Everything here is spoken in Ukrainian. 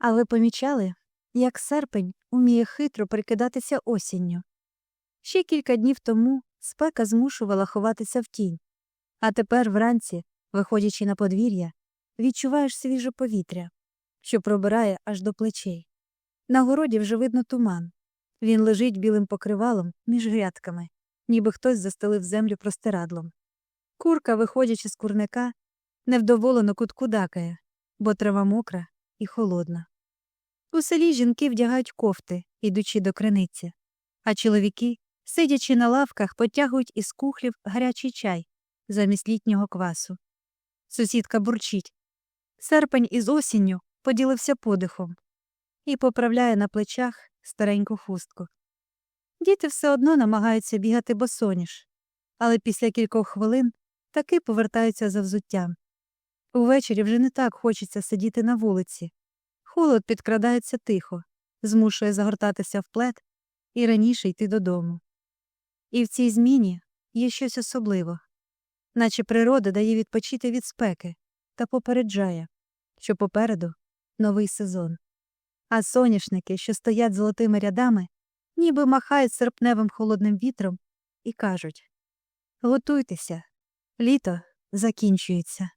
А ви помічали, як серпень уміє хитро прикидатися осінню? Ще кілька днів тому спека змушувала ховатися в тінь, а тепер вранці, виходячи на подвір'я, відчуваєш свіже повітря, що пробирає аж до плечей. На городі вже видно туман. Він лежить білим покривалом між грядками, ніби хтось застелив землю простирадлом. Курка, виходячи з курника, невдоволено куткудакає, бо трава мокра і холодна. У селі жінки вдягають кофти, ідучи до криниці, а чоловіки, сидячи на лавках, потягують із кухлів гарячий чай замість літнього квасу. Сусідка бурчить. Серпень із осінню поділився подихом і поправляє на плечах стареньку хустку. Діти все одно намагаються бігати босоніж, але після кількох хвилин таки повертаються за взуттям. Увечері вже не так хочеться сидіти на вулиці. Холод підкрадається тихо, змушує загортатися в плед і раніше йти додому. І в цій зміні є щось особливе, наче природа дає відпочити від спеки та попереджає, що попереду новий сезон. А соняшники, що стоять золотими рядами, ніби махають серпневим холодним вітром і кажуть Готуйтеся, літо закінчується.